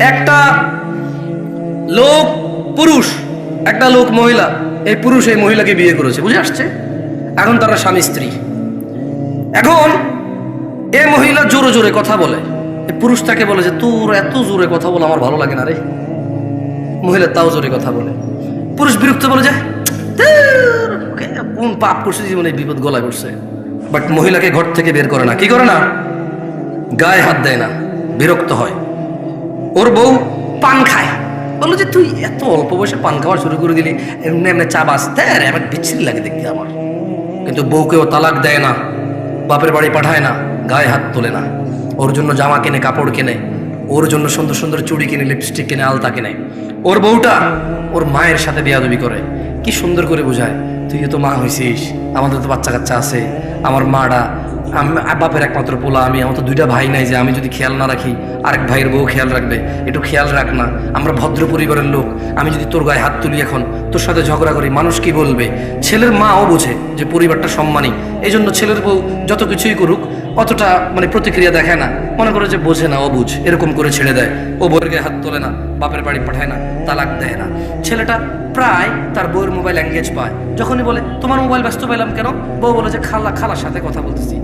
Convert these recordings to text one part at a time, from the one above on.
একটা লোক পুরুষ একটা লোক মহিলা। এই পুরুষ এই মহিলাকে বিয়ে করেছে বুঝে আসছে? এখন তারা স্বামী স্ত্রী। এখন এ মহিলা জোরে জোরে কথা বলে। এ পুরুষ তাকে বলে যে তোর এত জোরে কথা বলে আমার ভালো লাগে না রে। মহিলা তাও জোরে কথা বলে। পুরুষ বিরক্ত বলে যে "ধুর, ওকে কোন পাপ করছে জীবনে বিপদ গলায় পড়ছে। বাট মহিলাকে ঘর থেকে বের করে না। কি করে না? গায়ে হাত দেয় না। বিরক্ত হয়। ওর বউ পান খায়। বলল যে, তুই এত অল্প বয়সে পান খাওয়া শুরু করে দিলি, এমনি এমনি চা বাঁচতে, আর আমার বিচ্ছিরি লাগে দেখতে আমার। কিন্তু বউকেও তালাক দেয় না, বাপের বাড়ি পাঠায় না, গায়ে হাত তোলে না। ওর জন্য জামা কিনে, কাপড় কিনে, ওর জন্য সুন্দর সুন্দর চুড়ি কিনে লিপস্টিক কিনে, আলতা কিনে। ওর বউটা ওর মায়ের সাথে বিয়াদবি করে, কি সুন্দর করে বোঝায়, তুই তো মা হয়েছিস আমাদের তো বাচ্চা কাচ্চা আছে, আমার আম- বাপের একমাত্র পোলা, আমি, আমার তো দুইটা ভাই নাই যে আমি যদি খেয়াল না রাখি, আরেক ভাইয়ের বউ খেয়াল রাখবে। একটু খেয়াল রাখ না, আমরা ভদ্র পরিবারের লোক। আমি যদি তোর গায়ে হাত তুলি এখন, তোর সাথে ঝগড়া করি, মানুষ কি বলবে? ছেলের মাও বোঝে যে পরিবারটা সম্মানী। এই জন্য ছেলের বউ যত কিছুই করুক, অতটা মানে প্রতিক্রিয়া দেখায় না। মনে করে যে বোঝে না অবুঝ এরকম করে ছেড়ে দেয়। ও বউয়ের গায়ে হাত তোলে না। বাপের বাড়ি পাঠায় না, তালাক দেয় না। ছেলেটা প্রায় তার বউয়ের মোবাইল এঙ্গেজ পায়। যখনই বলে, তোমার মোবাইল ব্যস্ত পেলাম কেন? বউ বলে যে, খালা, খালার সাথে কথা বলতেছি,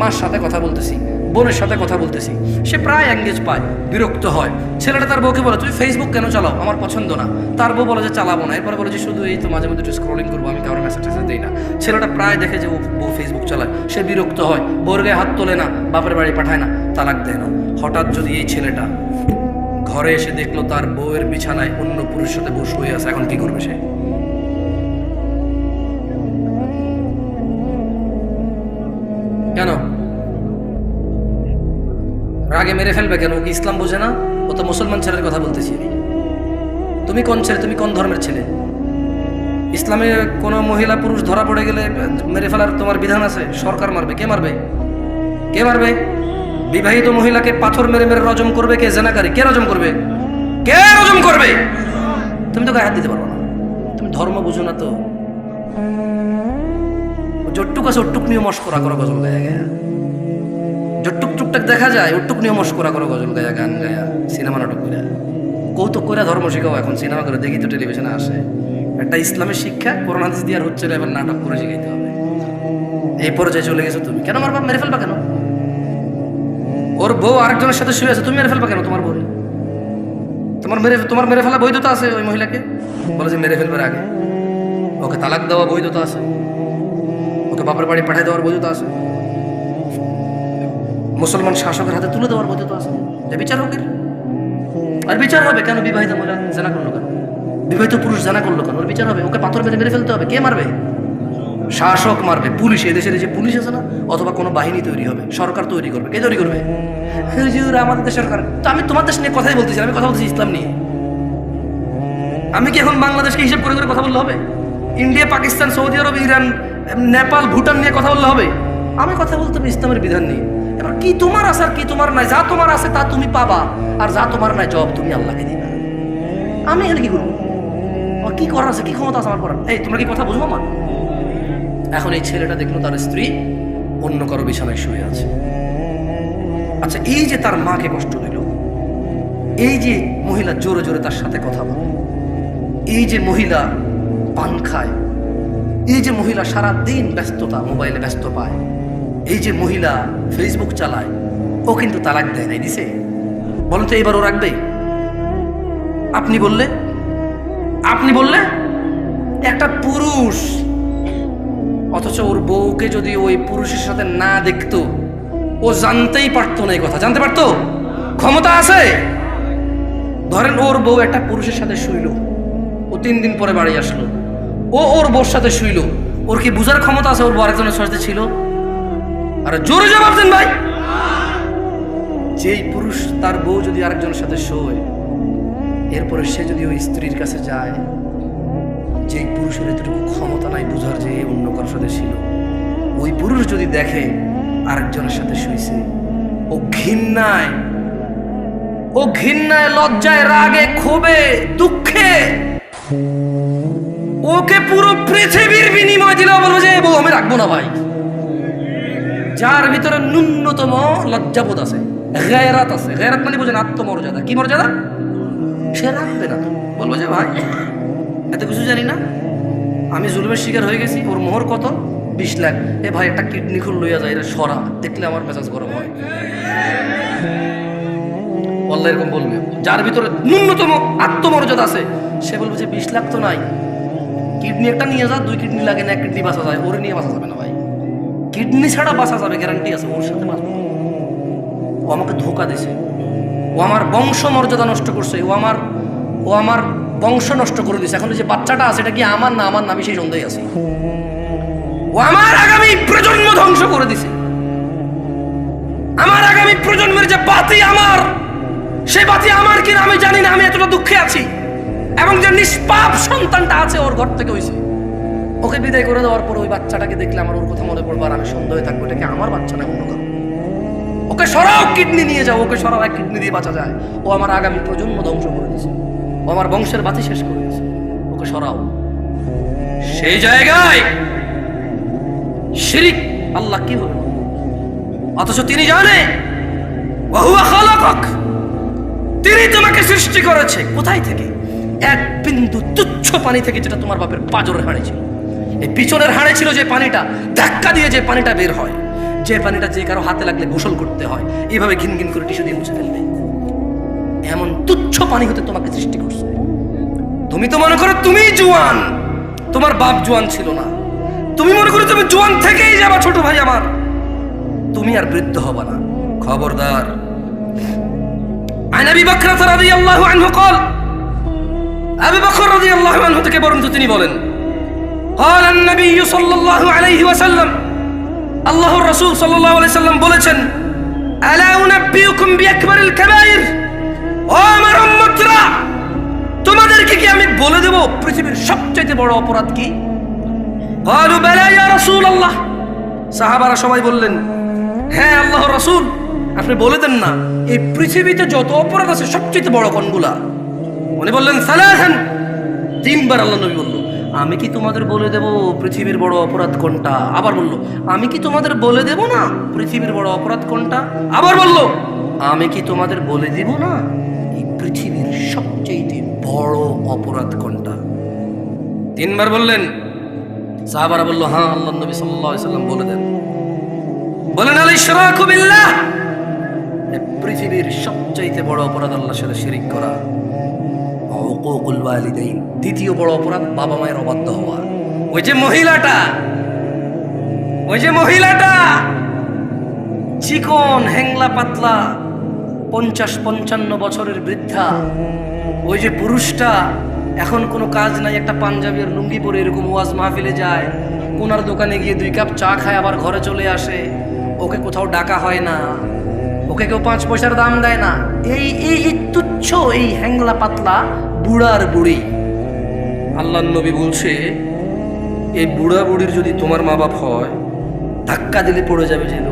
মার সাথে কথা বলতেছি, বোনের সাথে কথা বলতেছি। সে প্রায় এঙ্গেজ পায়, বিরক্ত হয়। ছেলেটা তার বউকে বলে, তুমি ফেসবুক কেন চালাও? আমার পছন্দ না। তার বউ বলে যে, চালাবো না। এরপর বলে যে, শুধু এই তো মাঝে মধ্যে একটু স্ক্রলিং করব, আমি কারোর মেসেজ টেসেজ দিই না। ছেলেটা প্রায় দেখে যে, ও বউ ফেসবুক চালায়। সে বিরক্ত হয় বোর গায়ে হাত তোলে না, বাপের বাড়ি পাঠায় না, তালাক দেয় না। হঠাৎ যদি এই ছেলেটা ঘরে এসে দেখল তার বউয়ের বিছানায় অন্য পুরুষ সাথে বসে হয়ে আছে, এখন কি করবে সে? কেন? রাগে মেরে ফেলবে কেন? কি ইসলাম বোঝে না? ও তো মুসলমান ছেলের কথা বলতেছি। তুমি কোন ছেলে? তুমি কোন ধর্মের ছেলে? ইসলামে কোনো মহিলা পুরুষ ধরা পড়ে গেলে মেরে ফেলার তোমার বিধান আছে? সরকার মারবে। কে মারবে? কে মারবে? বিবাহিত মহিলাকে পাথর মেরে মেরে রজম করবে কে? জেনাকারী। কে রজম করবে? কে রজম করবে? তুমি তো গায়ে হাত দিতে পারব না। তুমি ধর্ম বুঝো না তো। যটুক আছে ওটুক নিয়ে মস্করা করো, গজল গায়া গায়া। যটুক টুকটাক দেখা যায় ওটুক নিয়ে মস্করা করো, গজল গায়া গান গায়া, সিনেমা নাটক করে। কৌতুক করে ধর্ম শিখাও এখন, সিনেমা করে, দেখি তো টেলিভিশনে আসে। একটা ইসলামের শিক্ষা হাদিস দিয়ে আর হচ্ছে না, এবার নাটক করে শিখাইতে হবে। এই পর্যায়ে চলে গেছো তুমি। কেন আমার মেরে ফেলবা কেন? ওর বউ আরেকজনের সাথে শুয়ে আছে, তুমি মেরে ফেলবা কেন তোমার বউ তোমার মেরে তোমার মেরে ফেলা বৈধতা আছে ওই মহিলাকে? বলে যে মেরে ফেলবার আগে। ওকে তালাক দেওয়া বৈধতা আছে। ওকে বাপের বাড়ি পাঠিয়ে দেওয়ার বৈধতা আছে। মুসলমান শাসকের হাতে তুলে দেওয়ার বৈধতা আছে। যে বিচার হোক আর বিচার হবে কেন বিবাহিত মহিলা? জানা করল কেন? বিবাহিত পুরুষ জানা করল কেন? ওর বিচার হবে। ওকে পাথর মেরে মেরে ফেলতে হবে। কে মারবে? শাসক মারবে, পুলিশ এদেশের যে পুলিশ আছে না, অথবা কোনো বাহিনী তৈরি হবে, সরকার তৈরি করবে, কে তৈরি করবে? হুজুর, আমাদের দেশ সরকার। তো আমি তোমার দেশ নিয়ে কথাই বলতেছি আমি কথা বলতেছি ইসলাম নিয়ে। আমি কি এখন বাংলাদেশকে হিসাব করে করে কথা বললে হবে? India, Pakistan, Saudi Arab, Iran, Nepal, Bhutan নিয়ে কথা বললে হবে? আমি কথা বলতে হবে ইসলামের বিধান নিয়ে। এবার কি তোমার আছে আর কি তোমার নাই? যা তোমার আছে তা তুমি পাবা, আর যা তোমার নাই জব তুমি আল্লাহকে দিবা। আমি এখানে কি করব? কি করার আছে, কি ক্ষমতা আছে আমার করার? এই, তোমরা কি কথা বুঝব আমার? এখন এই ছেলেটা দেখল তার স্ত্রী অন্য কারও বিছানায় শুয়ে আছে। আচ্ছা এই যে তার মাকে কষ্ট দিল, এই যে মহিলা জোরে জোরে তার সাথে কথা বলে, এই যে মহিলা পান খায়, এই যে মহিলা সারা দিন ব্যস্ততা, মোবাইলে ব্যস্ত পায়, এই যে মহিলা ফেসবুক চালায়, ও কিন্তু তালাক দেয় নাই, দিছে? বলুন তো এবার ও রাখবে? আপনি বললে? আপনি বললে? একটা পুরুষ অথচ ওর বউকে যদি ওই পুরুষের সাথে না দেখতো, ও জানতেই পারতো না এই কথা। জানতে পারতো? ক্ষমতা আছে? ধরেন ওর বউ একটা পুরুষের সাথে শুইল, ও তিন দিন পরে বাড়ি আসলো, ও ওর বউর সাথে শুইল, ওর কি বুঝার ক্ষমতা আছে ওর বউ আরেকজনের সাথে ছিল? আর জোরে জবাব দেন ভাই! যেই পুরুষ তার বউ যদি আরেকজনের সাথে শোয়, এরপরে সে যদি ওই স্ত্রীর কাছে যায় যেই পুরুষের এতটুকু ক্ষমতা নাই বুঝার যে অন্য কারোর সাথে ছিল, ওই পুরুষ যদি দেখে আরেকজনের সাথে শুইছে, ও ঘৃণায় ও ঘৃণায়, লজ্জায়, রাগে, ক্ষোভে, দুঃখে, ওকে পুরো পৃথিবীর বিনিময় দিলেও বলব যে বউ, আমি রাখব না ভাই। যার ভিতরে ন্যূনতম লজ্জাবোধ আছে গেরাত আছে। গেরাত মানে বোঝেন আত্মমর্যাদা। কি মর্যাদা? সে রাখবে না। বলব যে, ভাই এত কিছু জানি না। আমি জুলুমের শিকার হয়ে গেছি। ওর মোহর কত? বিশ লাখ। এ ভাই, একটা কিডনি খুল লইয়া যায় এটা সরা। দেখলে আমার মেজাজ গরম হয়। আল্লাহ এরকম বলবে। যার ভিতরে ন্যূনতম আত্মমর্যাদা আছে, সে বলবে যে বিশ লাখ তো নাই। কিডনি একটা নিয়ে যা, দুই কিডনি লাগে না, এক কিডনি বাঁচা যায়। ওরে নিয়ে বাঁচা যাবে না ভাই। কিডনি ছাড়া বাঁচা যাবে গ্যারান্টি আছে। ওর সাথে বাঁচবে। ও আমাকে ধোকা দিছে। ও আমার বংশ মর্যাদা নষ্ট করছে। ও আমার ও আমার বংশ নষ্ট করে দিছে। এখন যে বাচ্চাটা আছে, এটা কি আমার না আমার? না, আমি সেই সন্দেহে আছি। ও আমার আগামী প্রজন্ম ধ্বংস করে দিছে। আমার আগামী প্রজন্মের যে বাতি আমার সে বাতি আমার কিনা আমি জানি না, আমি এতটা দুঃখে আছি। এবং যে নিষ্পাপ সন্তানটা আছে, ওর ঘর থেকে হয়েছে ওকে বিদায় করে দেওয়ার পর ওই বাচ্চাটাকে দেখলে আমার ওর কথা মনে পড়বার আমি সন্দেহে থাকব, এটা কি আমার বাচ্চা না অন্য ওকে সরাও, কিডনি নিয়ে যাও, ওকে সরাও, এক কিডনি দিয়ে বাঁচা যায়। ও আমার আগামী প্রজন্ম ধ্বংস করে দিয়েছে ও আমার বংশের বাতি শেষ করে ওকে সরাও। সেই জায়গায় শিরিক আল্লাহ কি বলবে অথচ তিনি জানে তিনি তোমাকে সৃষ্টি করেছে। কোথায় থেকে? এক বিন্দু তুচ্ছ পানি থেকে যেটা তোমার বাপের পাজরের হাড়ে ছিল। এই পিছনের হাড়ে ছিল যে পানিটা, ধাক্কা দিয়ে যে পানিটা বের হয়। যে পানিটা যে কারও হাতে লাগলে গোসল করতে হয়, এইভাবে ঘিন ঘিন করে টিস্যু দিয়ে মুছে ফেলবে। এমন তুচ্ছ পানি হতে তোমাকে সৃষ্টি করছে তুমি তো মনে করো তুমি জোয়ান তোমার বাপ জোয়ান ছিল না তুমি মনে করো তুমি জোয়ান থেকেই যাবা ছোট ভাই আমার তুমি আর বৃদ্ধ হবা না খবরদার عن ابي بكر رضي الله عنه قال ابي بكر رضي الله عنه থেকে বরঞ্চ তিনি বলেন قال النبي صلى الله عليه وسلم আল্লাহর রাসূল সাল্লাল্লাহু আলাইহি সাল্লাম বলেছেন আলা উনাব্বিউকুম বিআকবারিল কাবাইর ও আমার উম্মতরা, তোমাদেরকে কি আমি বলে দেব? পৃথিবীর সবচেয়ে বড় অপরাধ কি? কালু, বেলা ইয়া রাসূলুল্লাহ। সাহাবারা সবাই বললেন হ্যাঁ আল্লাহ রাসূল, আপনি বলে দেন না, এই পৃথিবীতে যত অপরাধ আছে সবচেয়ে বড় কোনগুলা? উনি বললেন সালাহান তিনবার আল্লাহ নবী বলল, আমি কি তোমাদের বলে দেব পৃথিবীর বড় অপরাধ কোনটা? আবার বলল, আমি কি তোমাদের বলে দেব না পৃথিবীর বড় অপরাধ কোনটা? আবার বলল, আমি কি তোমাদের বলে দেব না? পৃথিবীর সবচেয়ে বড় অপরাধ কোনটা? তিনবার বললেন। সাহাবারা বলল হ্যাঁ আল্লাহ নবী সাল্লাম বলে দেন। বলেন আল ইশরাকু এ পৃথিবীর সবচাইতে বড় অপরাধ আল্লাহর সাথে শিরিক করা। দ্বিতীয় বড় অপরাধ বাবা মায়ের অবাধ্য হওয়া। ওই যে মহিলাটা, ওই যে মহিলাটা, চিকন হ্যাংলা পাতলা পঞ্চাশ পঞ্চান্ন বছরের বৃদ্ধা, ওই যে পুরুষটা, এখন কোনো কাজ নাই, একটা পাঞ্জাবি আর লুঙ্গি পরে এরকম ওয়াজ মাহফিলে যায়। কোনার দোকানে গিয়ে দুই কাপ চা খায়, আবার ঘরে চলে আসে। ওকে কোথাও ডাকা হয় না। ওকে কেউ পাঁচ পয়সার দাম দেয় না। এই এই তুচ্ছ, এই হ্যাংলা পাতলা বুড়ার বুড়ি। আল্লাহ নবী বলছে, এই বুড়া বুড়ির যদি তোমার মা বাপ হয়, ধাক্কা দিলে পড়ে যাবে যে লোকটা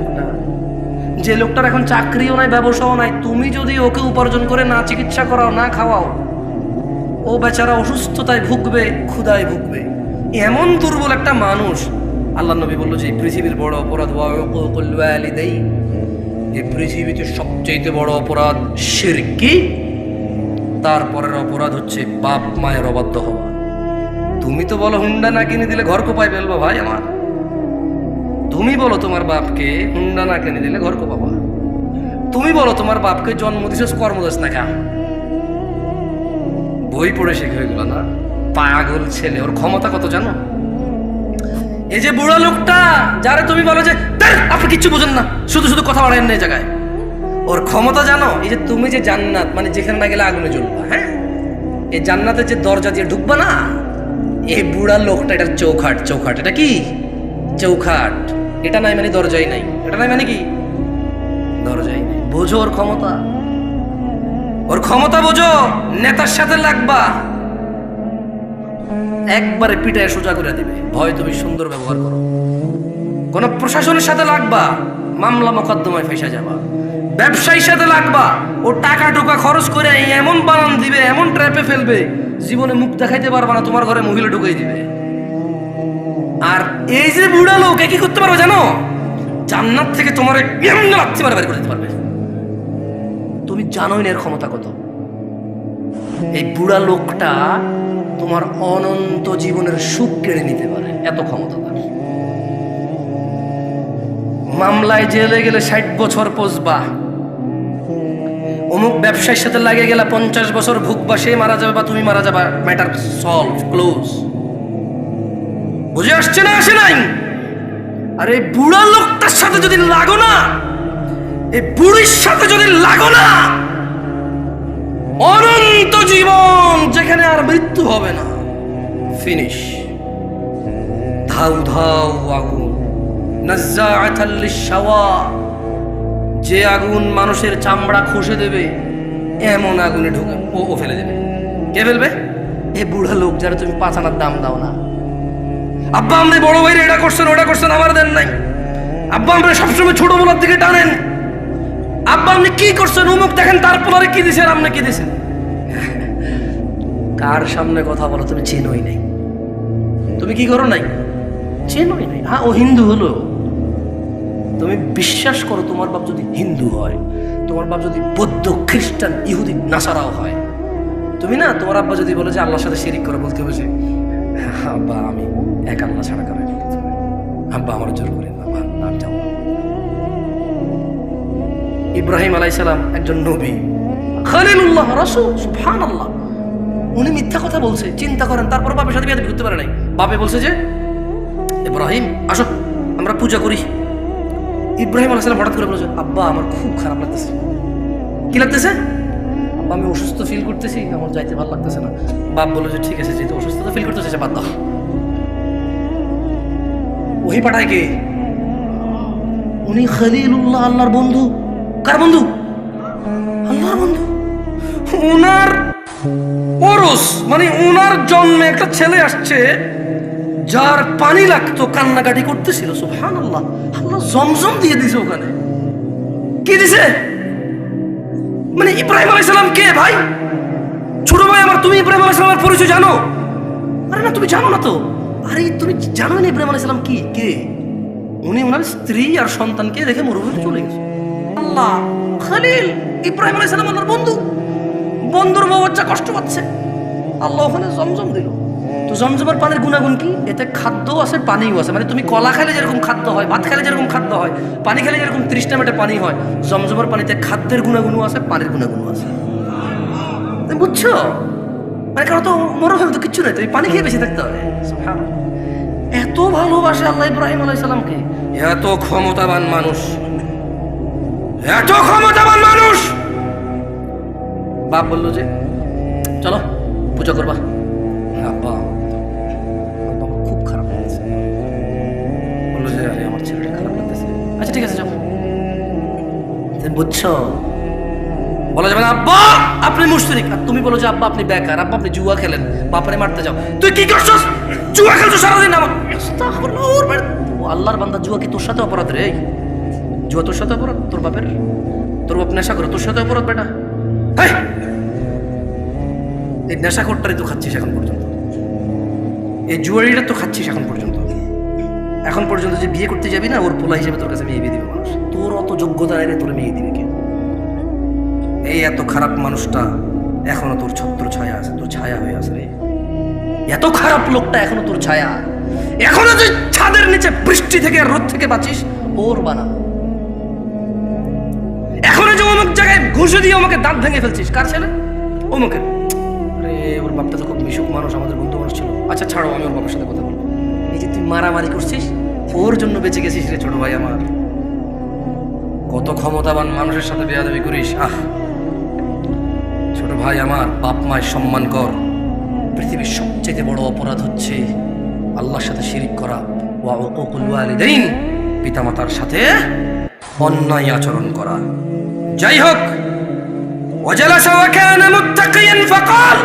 যে লোকটার এখন চাকরিও নাই, ব্যবসাও নাই, তুমি যদি ওকে উপার্জন করে না চিকিৎসা করাও, না খাওয়াও, ও বেচারা অসুস্থতায় ভুগবে ক্ষুদায় ভুগবে। এমন দুর্বল একটা মানুষ। আল্লাহ নবী বলল যে পৃথিবীর বড় অপরাধ দেই এই পৃথিবীতে সবচেয়ে বড় অপরাধ শিরকি তারপরের অপরাধ হচ্ছে বাপ মায়ের অবাধ্য হওয়া। তুমি তো বলো হুন্ডা না কিনে দিলে ঘর কোপায় ফেলব ভাই আমার। তুমি বলো তোমার বাপকে হুন্ডা না কিনে দিলে ঘর কোপাবো তুমি বলো তোমার বাপকে জন্ম দিছিস, কর্ম দিস না খা। বই পড়ে শেখে এগুলো না? পাগল ছেলে, ওর ক্ষমতা কত জানো? এই যে বুড়া লোকটা, যারা তুমি বলো যে আপনি কিচ্ছু বোঝেন না, শুধু শুধু কথা বাড়ায় না জায়গায়। ওর ক্ষমতা জানো? এই যে তুমি যে জান্নাত মানে যেখানে না গেলে আগুনে জ্বলবা হ্যাঁ? এই জান্নাতের যে দরজা দিয়ে ঢুকবা না এই বুড়া লোকটা, এটার চৌখাট চৌখাট, এটা কি? চৌখাট। এটা নাই মানে দরজাই নাই। এটা নাই মানে কি? দরজাই নেই। বোঝো ওর ক্ষমতা। ওর ক্ষমতা বোঝো, নেতার সাথে লাগবা। একবারে পিটায় সোজা করে দিবে। ভয় তুমি সুন্দর ব্যবহার করো। কোন প্রশাসনের সাথে লাগবা, মামলা মোকদ্দমায় ফেসে যাবা। ব্যবসায়ীর সাথে লাগবা, ও টাকা টোকা খরচ করে এমন বানান দিবে, এমন ট্র্যাপে ফেলবে, জীবনে মুখ দেখাইতে পারবা না, তোমার ঘরে মহিলা ঢুকাই দিবে। আর এই যে বুড়া লোক কি করতে পারবে জানো? জান্নাত থেকে তোমার এমনি লাগতে বের করে দিতে পারবে। তুমি জানোই না এর ক্ষমতা কত। এই বুড়া লোকটা তোমার অনন্ত জীবনের সুখ কেড়ে নিতে পারে, এত ক্ষমতা তার। মামলায় জেলে গেলে ষাট বছর পচবা অমুক ব্যবসায়ীর সাথে লাগে গেলে পঞ্চাশ বছর ভুগবা, সে মারা যাবে বা তুমি মারা যাবা ম্যাটার সলভ ক্লোজ বুঝে আসছে না, আসে নাই? আর এই বুড়া লোকটার সাথে যদি লাগো না, এই বুড়ির সাথে যদি লাগো না, অনন্ত জীবন যেখানে আর মৃত্যু হবে না ফিনিশ ধাউ ধাউ, আগুন। যে আগুন মানুষের চামড়া খসে দেবে, এমন আগুনে ঢুকে ও ফেলে দেবে। কে ফেলবে? এ বুড়া লোক যারা তুমি পাঁচ আনার দাম দাও না। আব্বা আপনি বড় ভাইরে এটা করছেন ওটা করছেন আমার দেন নাই। আব্বা আপনি সবসময় ছোট বলার দিকে টানেন। আব্বা আপনি কি করছেন উমুক দেখেন তারপরে কি দিছেন আপনি কি দিছেন? কার সামনে কথা বলো তুমি চেনোই নাই। তুমি কি করো নাই? চেনোই নাই। হ্যাঁ ও হিন্দু হলো। তুমি বিশ্বাস করো তোমার বাপ যদি হিন্দু হয় তোমার বাপ যদি বৌদ্ধ খ্রিস্টান ইহুদি নাসারাও হয় তুমি না তোমার আব্বা যদি বলে যে আল্লাহর সাথে শিরিক করে বলতে হবে "হ্যাঁ, আব্বা আমি এক আল্লাহ ছাড়া করে আব্বা, আমার জোর আমি যাব না।" ইব্রাহিম আলাইসালাম একজন নবী। খালিলুল্লাহ রাসূল, সুবহানাল্লাহ। উনি মিথ্যা কথা বলছে, চিন্তা করেন, তারপর বাপের সাথে বিয়ে করতে পারে নাই। বাপে বলছে যে, ইব্রাহিম, আসো, আমরা পূজা করি। ইব্রাহিম আলাইসালাম হঠাৎ করে বলেছে আব্বা, আমার খুব খারাপ লাগতেছে। কি লাগতেছে? আব্বা, আমি অসুস্থ ফিল করতেছি, আমার যাইতে ভালো লাগতেছে না। বাপ বলে যে, ঠিক আছে, যেহেতু অসুস্থতা ফিল করতেছে বাদ দাও। ওহি পাঠায় কে? উনি খলিলুল্লাহ আল্লাহর বন্ধু। কার বন্ধু? আল্লাহর বন্ধু। ওনার ওরস মানে ওনার জন্মে একটা ছেলে আসছে, যার পানি লাগতো, কান্নাকাটি করতেছিল সুবহান আল্লাহ আল্লাহ জমজম দিয়ে দিছে ওখানে। কি দিছে? মানে ইব্রাহিম আলাইসালাম কে ভাই? ছোট ভাই আমার, তুমি ইব্রাহিম আলাইসালামের পরিচয় জানো? আরে না, তুমি জানো না তো। আরে, তুমি জানো না ইব্রাহিম আলাইসালাম কি? কে? উনি ওনার স্ত্রী আর সন্তানকে রেখে মরুভূমিতে চলে গেছে। আল্লাহ, খালিল, ইব্রাহিম আলাইসালাম আল্লাহর বন্ধু। বন্ধুর বউ বাচ্চা কষ্ট পাচ্ছে। আল্লাহ ওখানে জমজম দিল। তো জমজমের পানির গুণাগুণ কি? এতে খাদ্যও আছে, পানিও আছে। মানে তুমি কলা খেলে যেরকম খাদ্য হয়, ভাত খেলে যেরকম খাদ্য হয়, পানি খেলে যেরকম তৃষ্ণা মেটে পানি হয়, জমজমের পানিতে খাদ্যের গুণাগুণও আছে, পানির গুণাগুণও আছে। বুঝছ? মানে কারণ তো মরুভূমি তো কিচ্ছু নেই তুমি পানি খেয়ে বেশি থাকতে হবে। এত ভালোবাসে আল্লাহ ইব্রাহিম আলাইসালামকে এত ক্ষমতাবান মানুষ। এত ক্ষমতাবান মানুষ! বাপ বলল যে চলো পূজা করবা। আব্বা আব্বা, খুব খারাপ লাগছে। বলল যে আরে আমার ছেলেটা খারাপ লাগতেছে। আচ্ছা ঠিক আছে যাও। বুঝছ? বলা যাবে না আব্বা আপনি মুশরিক। আর তুমি বলো যে আব্বা আপনি বেকার আব্বা আপনি জুয়া খেলেন বাপারে মারতে যাও। তুই কি করছস? জুয়া খেলছো সারাদিন আমার? আল্লাহর বান্দা জুয়া কি তোর সাথে অপরাধ রে? জুয়া তোর সাথে অপরাধ? তোর বাপের? তোর বাপ নেশা করে তোর সাথে অপরাধ বেটা? এই নেশা করটারই তো খাচ্ছিস এখন পর্যন্ত। এই জুয়ারিটা তো খাচ্ছিস এখন পর্যন্ত। এখন পর্যন্ত যে বিয়ে করতে যাবি না ওর পোলা হিসেবে তোর কাছে বিয়ে দিবে মানুষ। তোর অত যোগ্যতা রে, তোর মেয়ে দিবে কে? এই এত খারাপ মানুষটা এখনও তোর ছত্র ছায়া আছে, তোর ছায়া হয়ে আছে রে। এত খারাপ লোকটা এখনও তোর ছায়া। এখনও যে ছাদের নিচে বৃষ্টি থেকে রোদ থেকে বাঁচিস ওর বানানো এখনও যে অমুক জায়গায় ঘুষে দিয়ে আমাকে দাঁত ভেঙে ফেলছিস, কার ছেলে? অমুকের। আরে, ওর বাপটা তো খুব মিশুক মানুষ, আমাদের বন্ধু মানুষ ছিল। আচ্ছা ছাড়ো, আমি ওর বাবার সাথে কথা বলব। এই যে তুই মারামারি করছিস, ওর জন্য বেঁচে গেছিস রে ছোট ভাই আমার। কত ক্ষমতাবান মানুষের সাথে বেয়াদবি করিস, আহ। ছোট ভাই, আমার বাপ মায়ের সম্মান কর। পৃথিবীর সবচেয়ে বড় অপরাধ হচ্ছে আল্লাহর সাথে শিরিক করা। ওয়া উকুকুল ওয়ালিদাইন, পিতামাতার সাথে অন্যায় আচরণ করা। যাই হোক, ওয়াজালাসা ওয়া কানা মুত্তাকিয়ান ফাকাল।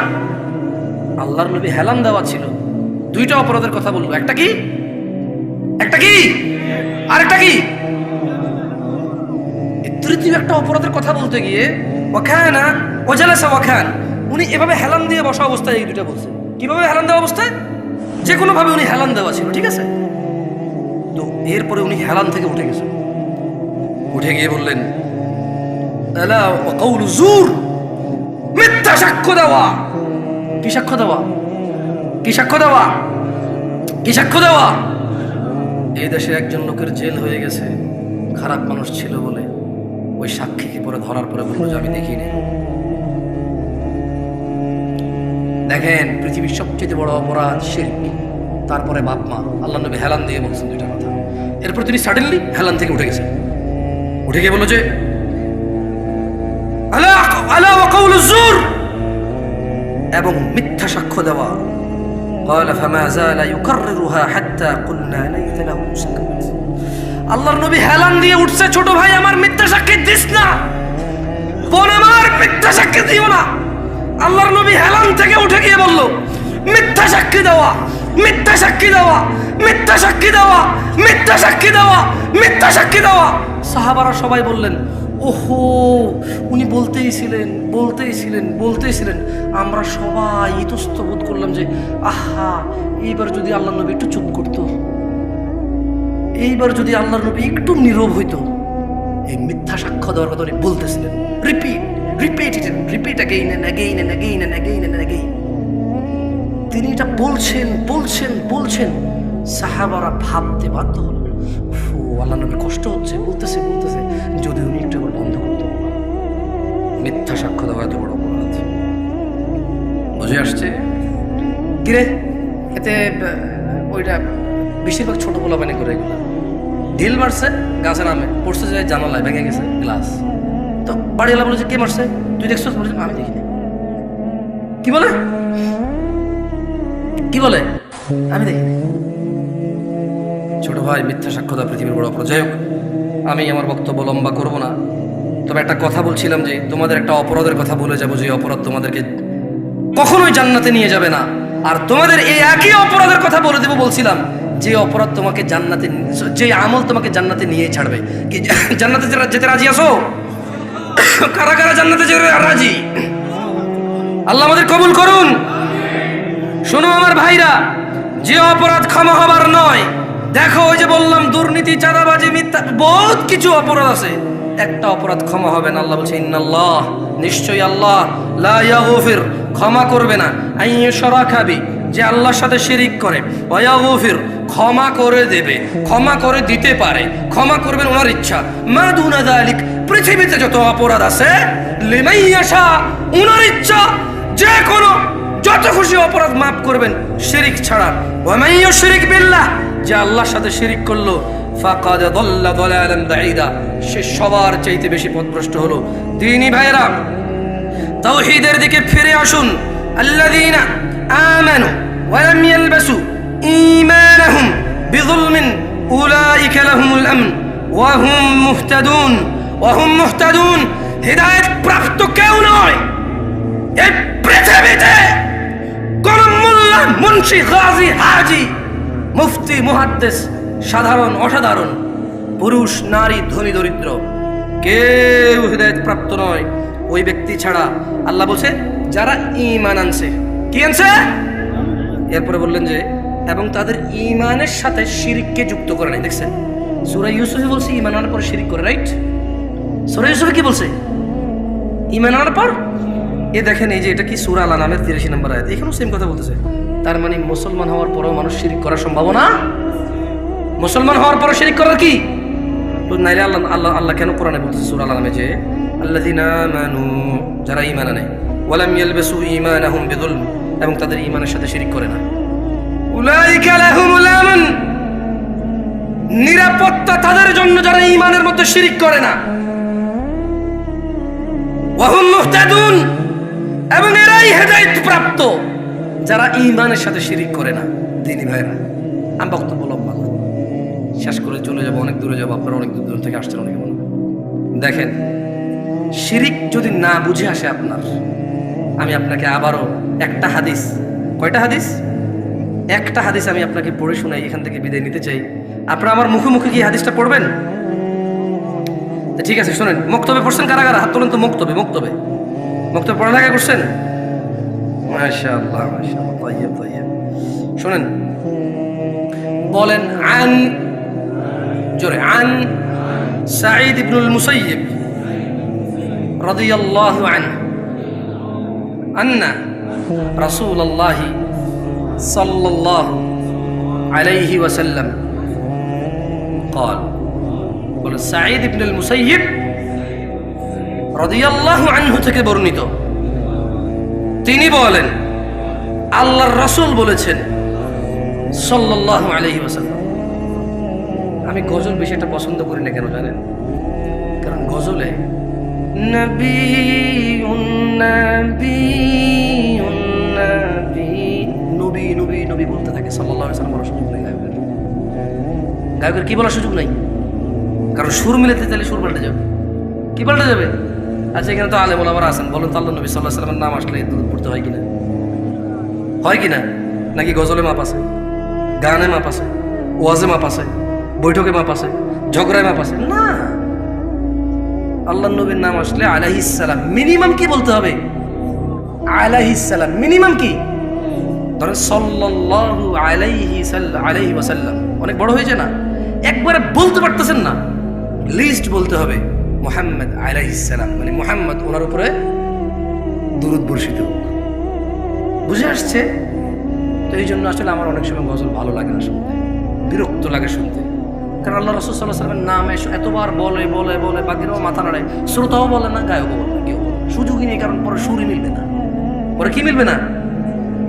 আল্লাহর নবী হেলান দেওয়া ছিল। দুইটা অপরাধের কথা বলব। একটা কি? একটা কি? আরেকটা কি? তৃতীয় একটা অপরাধের কথা বলতে গিয়ে ওখানা ওজালাসা ওখান। উনি এভাবে হেলান দিয়ে বসা অবস্থায় এই দুটা বলছে। কীভাবে হেলান দেওয়া অবস্থায়? যে কোনো ভাবে উনি হেলান দেওয়া ছিল, ঠিক আছে? তো এরপরে উনি হেলান থেকে উঠে গেছেন উঠে গিয়ে বললেন জুর, মিথ্যা সাক্ষ্য দেওয়া। কি সাক্ষ্য দেওয়া? কি সাক্ষ্য দেওয়া? কি সাক্ষ্য দেওয়া? এই দেশে একজন লোকের জেল হয়ে গেছে। খারাপ মানুষ ছিল বলে। ওই সাক্ষীকে পরে ধরার পরে বললো যে আমি দেখিনি দেখেন পৃথিবীর সবচেয়ে বড় অপরাধ শিরক তারপরে বাপ মা আল্লাহ নবী হেলান দিয়ে বলছেন দুইটা কথা এরপর তিনি সাডেনলি হেলান থেকে উঠে গেছেন উঠে গিয়ে বললো যে আলা আলা ওয়া কাউলু জুর এবং মিথ্যা সাক্ষ্য দেওয়া قال فما زال يكررها حتى قلنا ليت له سكت আল্লাহর নবী হেলান দিয়ে উঠছে, ছোট ভাই, আমার মিথ্যা সাক্ষী দিস না। বোন আমার, মিথ্যা সাক্ষী দিও না। আল্লাহর নবী হেলান থেকে উঠে গিয়ে বলল, মিথ্যা সাক্ষী দেওয়া, মিথ্যা সাক্ষী দেওয়া, মিথ্যা সাক্ষী দেওয়া, মিথ্যা সাক্ষী দেওয়া, মিথ্যা সাক্ষী দেওয়া। সাহাবারা সবাই বললেন, ওহো, উনি বলতেই ছিলেন বলতেই ছিলেন বলতেই ছিলেন। আমরা সবাই ইতস্ত বোধ করলাম যে, আহা, এইবার যদি আল্লাহ নবী একটু চুপ করতো। এইবার যদি আল্লাহর নবী একটু নীরব হইতো, এই মিথ্যা সাক্ষ্য দেওয়ার কথা উনি বলতেছিলেন। Repeat repeat it repeat again and again and again and again and again তিনি এটা বলছেন বলছেন বলছেন। সাহাবারা ভাবতে বাধ্য হল। ও আল্লাহ নবীর কষ্ট হচ্ছে। বলতেছে বলতেছে। যদি উনি একটু আবার বন্ধ করতো মিথ্যা সাক্ষ্য দেওয়া এত বড় অপরাধ। বুঝে আসছে? কিরে? এতে ওইটা বেশিরভাগ ছোট পোলাপানি করে এগুলো। ঢিল মারছে, গাছে নামে, পড়ছে যে জানালায় ভেঙে গেছে গ্লাস তো বাড়িওয়ালা বলে যে, কে মারছে? তুই দেখছিস বলেছে আমি দেখিনি। কি বলে? কি বলে? আমি দেখিনি। ছোট ভাই মিথ্যা দেওয়া পৃথিবীর বড় অপরাধ। আমি আমার বক্তব্য লম্বা করব না। তবে একটা কথা বলছিলাম যে, তোমাদের একটা অপরাধের কথা বলে যাব যে অপরাধ তোমাদেরকে কখনোই জান্নাতে নিয়ে যাবে না। আর তোমাদের এই একই অপরাধের কথা বলে দেবো বলছিলাম। যে অপরাধ তোমাকে জান্নাতে যে আমল তোমাকে জান্নাতে নিয়ে ছাড়বে। কি জান্নাতে যেতে- রাজি আসো কারা কারা জান্নাতে যেতে রাজি? আল্লাহ আমাদের কবুল করুন। শোনো আমার ভাইরা, যে অপরাধ ক্ষমা হবার নয়। দেখো, ওই যে বললাম, দুর্নীতি, চাঁদাবাজি, মিথ্যা, বহুত কিছু অপরাধ আছে। একটা অপরাধ ক্ষমা হবে না, আল্লাহ বলছে, ইন্নাল্লাহ, নিশ্চয়ই আল্লাহ, লা ইয়াগফির, ক্ষমা করবে না। আইয়ু শরাকাবি যে আল্লাহর সাথে শিরিক করে। ওয়াগফির ক্ষমা করে দেবে, ক্ষমা করে দিতে পারে, ক্ষমা করবেন ওনার ইচ্ছা। মা দুনা যালিক পৃথিবীতে যত অপরাধ আছে লিমাইয়াশা ওনার ইচ্ছা, যে কোনো, যত খুশি অপরাধ মাফ করবেন, শিরিক ছাড়া। ওয়ামাইয়ু শিরিক বিল্লাহ, যে আল্লাহর সাথে শিরিক করল, ফাকাদ দাল্লা দালালান বাঈদা। সে সবার চাইতে বেশি পথভ্রষ্ট হলো। দিনী ভাইরা তাওহীদের দিকে ফিরে আসুন। আল্লাযীনা আমানু ওয়া লাম ইয়ালবাসু। উলাইকা লাহুমুল আমন ওয়া হুম মুহতাদুন ওয়া হুম মুহতাদুন হিদায়াত প্রাপ্ত কেউ নয় এই পৃথিবীতে কোন মোল্লা মুন্সি গাজী হাজি মুফতি মুহাদ্দিস সাধারণ অসাধারণ পুরুষ, নারী, ধনী, দরিদ্র। কেউ হৃদয়ত প্রাপ্ত নয়। ওই ব্যক্তি ছাড়া আল্লাহ বলছে, যারা ঈমান আনছে। কি আনছে? এরপরে বললেন যে এবং তাদের ঈমানের সাথে শিরিককে যুক্ত করে নাই দেখছেন? সুরা ইউসুফে বলছে ঈমান আনার পর শিরিক করে রাইট সুরা ইউসুফে কি বলছে? ইমান আনার পর? এ দেখেন, এই যে এটা কি সুরা আলা নামের তিরাশি নম্বর আয়াত। এখানেও সেম কথা বলতেছে। তার মানে মুসলমান হওয়ার পরেও মানুষ শিরিক করার সম্ভাবনা মুসলমান হওয়ার পরও শিরিক করার কি? নাইলে আল্লাহ আল্লাহ আল্লাহ কেন কোরআনে বলতেছে সুরা আলা নামে যে আমানু, যারা ঈমান আনে, ওয়ালাম ইয়ালবাসু ঈমানাহুম বিযুলম, এবং তাদের ঈমানের সাথে শিরিক করে না। নিরাপত্তা তাদের জন্য যারা ঈমানের মধ্যে শিরিক করে না। এবং এরাই হেদায়েত প্রাপ্ত যারা ঈমানের সাথে শিরিক করে না। দিনী ভাইরা আমি বক্তব্য লম্বা। শেষ করে চলে যাব, অনেক দূরে যাব। আপনারা অনেক দূর দূর থেকে আসছেন অনেক মনে দেখেন, শিরিক যদি না বুঝে আসে আপনার, আমি আপনাকে আবারও একটা হাদিস, কয়টা হাদিস? একটা হাদিস আমি আপনাকে পড়ে শোনাই, এখান থেকে বিদায় নিতে চাই। আপনারা আমার মুখে মুখে কি হাদিসটা পড়বেন? ঠিক আছে, শোনেন। মক্তবে পড়ছেন কারা কারা? হাত তোলেন তো মক্তবে মক্তবে। মক্তবে পড়ালেখা করছেন? শোনেন। বলেন, আন জোরে, আন সাঈদ ইবনুল মুসাইয়িব রাদিয়াল্লাহু আনহু আন্না রাসূলুল্লাহ সাল্লাল্লাহু আলাইহি ওয়াসাল্লাম قال বলে সাঈদ ইবনে আল মুসাইয়িব রাদিয়াল্লাহু আনহু থেকে বর্ণিত তিনি বলেন আল্লাহর রাসূল বলেছেন সাল্লাল্লাহু আলাইহি ওয়াসাল্লাম আমি গজল বেশি একটা পছন্দ করি না কেন জানেন কারণ গজলে নবীউন নবীউন নবী নবী বলতে থাকে আলাইহি সাল্লাম বলার সুযোগ নেই। গায়কের গায়কের কি বলার সুযোগ নাই? কারণ সুর মিলাতে চাইলে সুর পাল্টে যাবে। কি পাল্টে যাবে? আচ্ছা এখানে তো আলেম ওলামারা আছেন, বলুন তো আল্লাহ নবী সাল্লাহ সাল্লামের নাম আসলে দুধ পড়তে হয় কিনা? হয় কিনা? নাকি গজলে মাপ আছে? গানে মাপ আছে? ওয়াজে মাপ আছে? বৈঠকে মাপ আছে? ঝগড়ায় মাপ আছে? না। আল্লাহ নবীর নাম আসলে আলাহিসাল্লাম মিনিমাম কি বলতে হবে? আলাহিসাল্লাম মিনিমাম কি? ধরেন সাল্লাল্লাহু আলাইহি আলাইহি ওয়াসাল্লাম। অনেক বড় হয়েছে না? একবারে বলতে পারতেছেন না। লিস্ট বলতে হবে, মোহাম্মদ আলাইহিসসালাম মানে মোহাম্মদ, ওনার উপরে দুরুদ হোক। বুঝে আসছে? তো এই জন্য আসলে আমার অনেক সময় গজল ভালো লাগে না শুনতে। বিরক্ত লাগে শুনতে। কারণ আল্লাহ রসুল সাল্লাহ সাল্লামের নাম এসে এতবার বলে বলে বলে, বাকিরাও মাথা নাড়ে শ্রোতাও বলে না, গায়কও বলে না, কেউ সুযোগই নেই, কারণ পরে সুরই মিলবে না। পরে কি মিলবে না?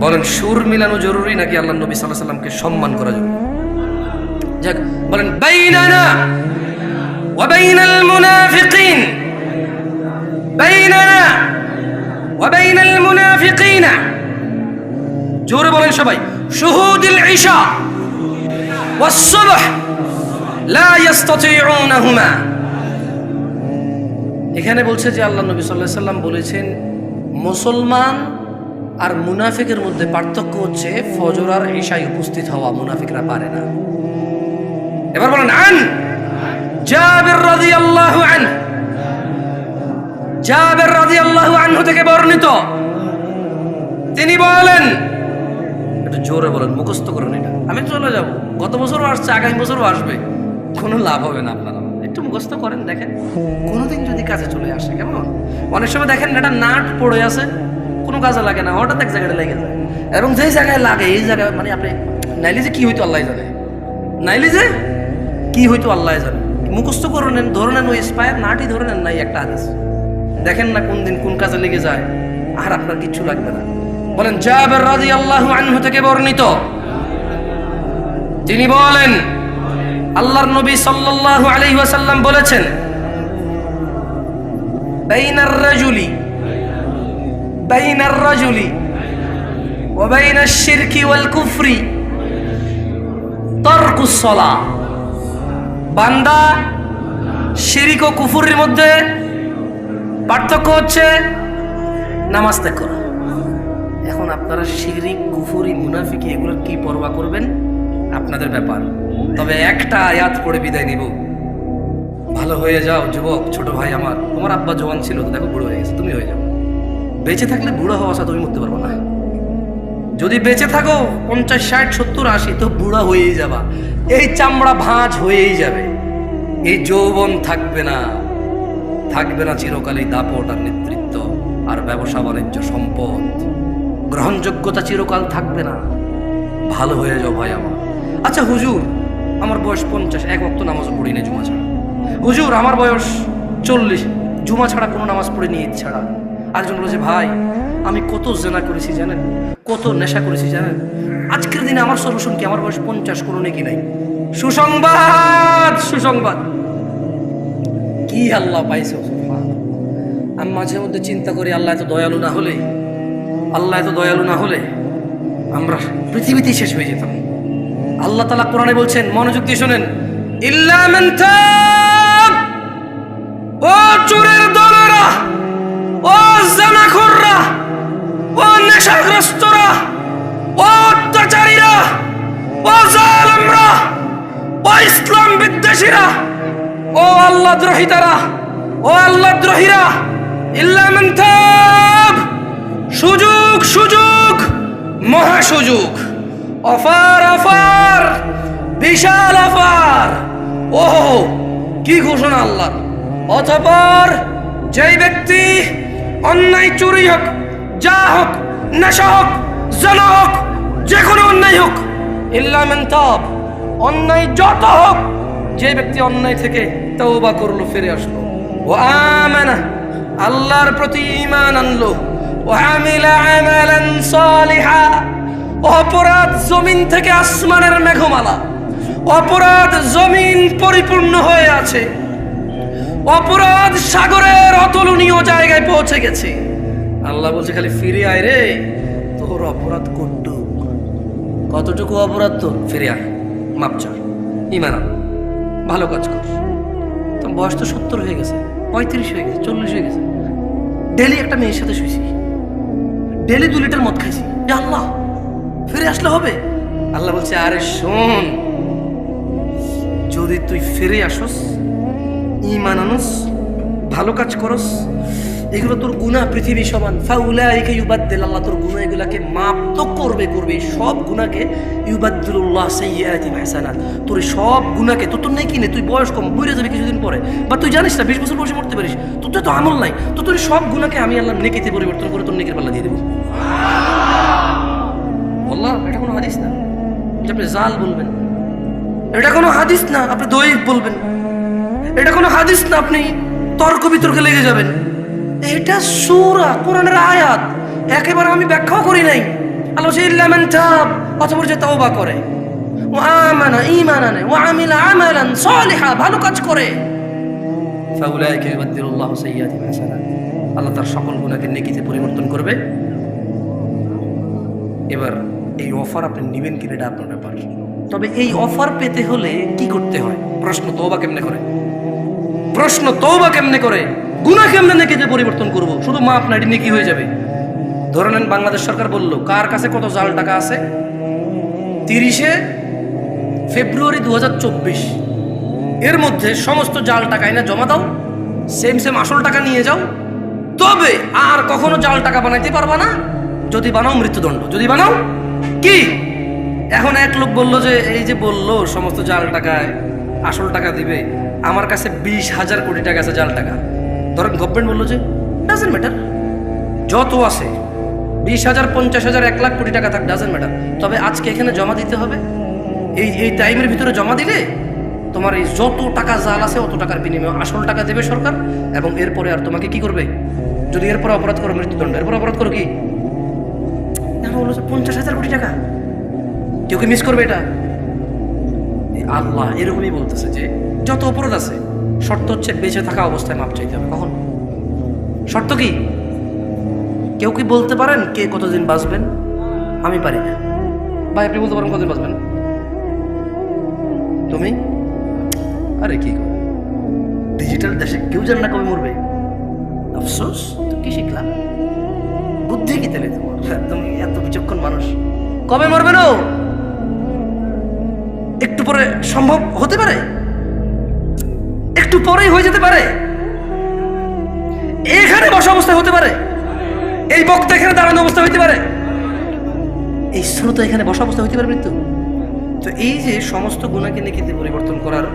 বলেন সুর মিলানো জরুরি নাকি আল্লাহ নবী সাল্লাহ সাল্লামকে সম্মান করা জরুরি যাক বলেন বাইনানা وبين المنافقين بيننا وبين المنافقين জোরে বলেন সবাই شهود العشاء والصبح لا يستطيعونهما এখানে বলছে যে আল্লাহ নবী সাল্লাহ সাল্লাম বলেছেন মুসলমান আর মুনাফিকের মধ্যে পার্থক্য হচ্ছে ফজর আর ঈশায় উপস্থিত হওয়া, মুনাফিকরা পারে না। এবার বলেন, আন? জাবির রাদিয়াল্লাহু আনহু জাবির রাদিয়াল্লাহু আনহু থেকে বর্ণিত। তিনি বলেন, একটু জোরে বলেন, মুখস্থ করুন এটা। আমি চলে যাব। গত বছরও আসছে, আগামী বছরও আসবে। কোনো লাভ হবে না আপনারা একটু মুখস্থ করেন, দেখেন। কোনোদিন যদি কাজে চলে আসে, কেমন? অনেক সময় দেখেন, একটা নাট পড়ে আছে কোনো কাজে লাগে না, হঠাৎ এক জায়গায় লেগে যায়। এবং যেই জায়গায় লাগে, এই জায়গায় মানে আপনি, নাইলে যে কি হইতো আল্লাহ জানে। নাইলে যে কি হইতো আল্লাহ জানে। মুখস্থ করে নেন, ধরে নেন ওই স্পায়ার নাটই ধরে নেন নাই একটা হাদিস। দেখেন না কোন দিন কোন কাজে লেগে যায়, আর আপনার কিচ্ছু লাগবে না। বলেন, জাবের রাজি আল্লাহ আনহু থেকে বর্ণিত। তিনি বলেন, আল্লাহর নবী সাল্লাল্লাহু আলাইহি ওয়াসাল্লাম বলেছেন, বাইনার রাজুলি ওয়া বাইনাশ শিরকি ওয়াল কুফরি। তারকুস সালাহ বান্দা শিরিক ও কুফুরের মধ্যে পার্থক্য হচ্ছে নামাজ ত্যাগ করা। এখন আপনারা শিরিক, কুফুরি, মুনাফিকি এগুলোর কি পরোয়া করবেন? আপনাদের ব্যাপার। তবে একটা আয়াত পড়ে বিদায় নিব। ভালো হয়ে যাও, যুবক, ছোট ভাই আমার। তোমার আব্বা জওয়ান ছিল, দেখো বুড়ো হয়ে গেছে, তুমি হয়ে যাও। বেঁচে থাকলে বুড়ো হওয়া আসা তুমি মরতে পারব না। যদি বেঁচে থাকো, পঞ্চাশ, ষাট, সত্তর, আশি, তো বুড়া হয়েই যাবা। এই চামড়া ভাঁজ হয়েই যাবে। এই যৌবন থাকবে না। থাকবে না চিরকাল এই দাপট আর নেতৃত্ব আর ব্যবসা, বাণিজ্য, সম্পদ। গ্রহণযোগ্যতা চিরকাল থাকবে না। ভালো হয়ে যাও ভাই আমার। আচ্ছা হুজুর, আমার বয়স পঞ্চাশ, এক অক্ত নামাজ পড়ি না জুমা ছাড়া। হুজুর, আমার বয়স চল্লিশ। জুমা ছাড়া কোনো নামাজ পড়িনি, ঈদ ছাড়া। আরেকজন বলেছে ভাই, আমি কত জেনা করেছি জানেন? কত নেশা করেছি জানেন? আজকের দিনে আমার সলিউশন কি? আমার বয়স পঞ্চাশ, কোনো নাকি নাই। সুসংবাদ সুসংবাদ। কি আল্লাহ পাইছো আমি মাঝে মধ্যে চিন্তা করি, আল্লাহ এত দয়ালু না হলে, আল্লাহ এত দয়ালু না হলে আমরা পৃথিবীতেই শেষ হয়ে যেতাম। আল্লাহ তালা কোরআনে বলছেন, মনোযোগ দিয়ে শোনেন ও চোরের দলেরা ও জানাখোররা ও নেশাগ্রস্তরা, ও অত্যাচারীরা, ও জালেমরা, ও ইসলাম বিদ্বেষীরা, ও আল্লাহ দ্রোহিতারা ও আল্লাহ দ্রোহীরা, ইল্লা মান সুযোগ সুযোগ, মহা সুযোগ। অফার অফার, বিশাল অফার। ও কি ঘোষণা আল্লাহ অতপর যেই ব্যক্তি অন্যায় চুরি হোক, যা হোক, নেশা হোক, জানা হোক, যে কোনো অন্যায় হোক ইল্লামেন অন্যায় যত হোক, যে ব্যক্তি অন্যায় থেকে তওবা করল, ফিরে আসলো। ও আমানা, আল্লাহর প্রতি ঈমান আনলো। ও আমিলা আমালান সালিহা। অপরাধ জমিন থেকে আসমানের মেঘমালা। অপরাধ জমিন পরিপূর্ণ হয়ে আছে। অপরাধ সাগরের অতুলনীয় জায়গায় পৌঁছে গেছে। আল্লাহ বলছে, খালি ফিরে আয় রে। তোর অপরাধ কটুক। কতটুকু অপরাধ তোর? ফিরে আয়। মাপ চা ইমান। ভালো কাজ কর। তোর বয়স তো সত্তর হয়ে গেছে, পঁয়ত্রিশ হয়ে গেছে, চল্লিশ হয়ে গেছে। ডেলি একটা মেয়ের সাথে শুয়েছি। ডেলি দু লিটার মদ খাইছি। আল্লাহ, ফিরে আসলে হবে? আল্লাহ বলছে, আরে শোন, যদি তুই ফিরে আসস ইমান আনস ভালো কাজ করস, এগুলো তোর গুনাহ পৃথিবী সমান। ফাউলাইকা ইউবাদদিল আল্লাহ, তোর গুনাহ এগুলাকে মাপ তো করবে করবে। সব গুনাহকে ইউবাদদিলুল্লাহ সাইয়্যাতিম হাসানাত। তোর সব তোর তো নেই কিনে তুই বয়স কম বুঝে যাবি কিছুদিন পরে। বা তুই জানিস না, বিশ বছর বয়সে মরতে পারিস। তোর তো আমল নাই। তো তোর সব গুণাকে আমি আল্লাহ নেকিতে পরিবর্তন করে তোর নেকির পাল্লা দিয়ে দেবো। বললাম এটা কোনো হাদিস না? যে আপনি জাল বলবেন। এটা কোনো হাদিস না, আপনি দৈব বলবেন। এটা কোনো হাদিস না আপনি তর্ক বিতর্কে লেগে যাবেন। এটা সুরা, কোরআনের আয়াত। একেবারে আমি ব্যাখ্যাও করি নাই। আল্লাহ করে। ও ও আমিলা ভালো কাজ করে। আল্লাহ তার পরিবর্তন করবে। এবার এই অফার আপনি নেবেন কিনা এটা আপনার ব্যাপার। তবে এই অফার পেতে হলে কি করতে হয়? প্রশ্ন তো তওবা কেমনে করে? প্রশ্ন তওবা কেমনে করে? গুনাহ কেমনে নেকিতে পরিবর্তন করব? শুধু মা আপনার এটি নেকি হয়ে যাবে। ধরে নেন বাংলাদেশ সরকার বলল, কার কাছে কত জাল টাকা আছে? তিরিশে ফেব্রুয়ারি দু হাজার চব্বিশ। এর মধ্যে সমস্ত জাল টাকা এনে জমা দাও সেম সেম আসল টাকা নিয়ে যাও। তবে আর কখনো জাল টাকা বানাইতে পারবা না। যদি বানাও মৃত্যুদণ্ড। যদি বানাও, কি? এখন এক লোক বলল যে, এই যে বলল, সমস্ত জাল টাকায় আসল টাকা দিবে। আমার কাছে বিশ হাজার কোটি টাকা আছে, জাল টাকা। ধরেন গভর্নমেন্ট বলল যে ডাজেন্ট ম্যাটার যত আছে, বিশ হাজার, পঞ্চাশ হাজার, এক লাখ কোটি টাকা থাক ডাজেন্ট ম্যাটার তবে আজকে এখানে জমা দিতে হবে। এই এই টাইমের ভিতরে জমা দিলে তোমার এই যত টাকা জাল আছে, অত টাকার বিনিময়ে আসল টাকা দেবে সরকার এবং এরপরে আর তোমাকে কি করবে? যদি এরপরে অপরাধ করো, মৃত্যুদণ্ড। এরপরে অপরাধ করো কি? বলল পঞ্চাশ হাজার কোটি টাকা। কেউ কি মিস করবে এটা? আল্লাহ এরকমই বলতেছে যে, যত অপরাধ আছে, শর্ত হচ্ছে বেঁচে থাকা অবস্থায় মাপ চাইতে হবে। কখন? শর্ত কি? কেউ কি বলতে পারেন কে কতদিন বাঁচবেন? আমি পারি না। ভাই, আপনি বলতে পারেন কতদিন বাঁচবেন? তুমি? আরে কি ডিজিটাল দেশে কেউ জানে না কবে মরবে। আফসোস? তো কি শিখলাম? বুদ্ধি কি তাহলে তোমার? একদম এত বিচক্ষণ মানুষ। কবে মরবে না পরে সম্ভব হতে পারে? একটু পরেই হয়ে যেতে পারে। এখানে বসা অবস্থায় হতে পারে। এই বক্তা এখানে দাঁড়ানো অবস্থা হইতে পারে। এই শ্রোতা এখানে বসা অবস্থা হইতে পারে মৃত্যু। তো এই যে সমস্ত গুণাকে নেকিতে পরিবর্তন করার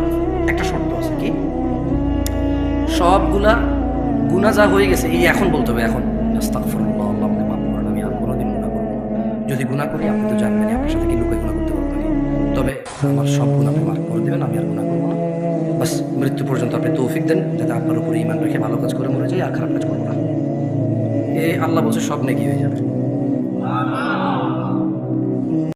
একটা শর্ত আছে কি? সবগুলা গুণা যা হয়ে গেছে, এই এখন বলতে হবে, এখন। যদি গুণা করি, আপনি তো জানবেন আপনার সাথে আমার সব আপনি মাফ করে দেবেন, আমি আর করব না। বাস, মৃত্যু পর্যন্ত আপনি তৌফিক দেন, যাতে আপনার উপরে ইমান রেখে ভালো কাজ করে মরে যাই, আর খারাপ কাজ করব না। এ আল্লাহ বলছে সব নেকি হয়ে যাবে।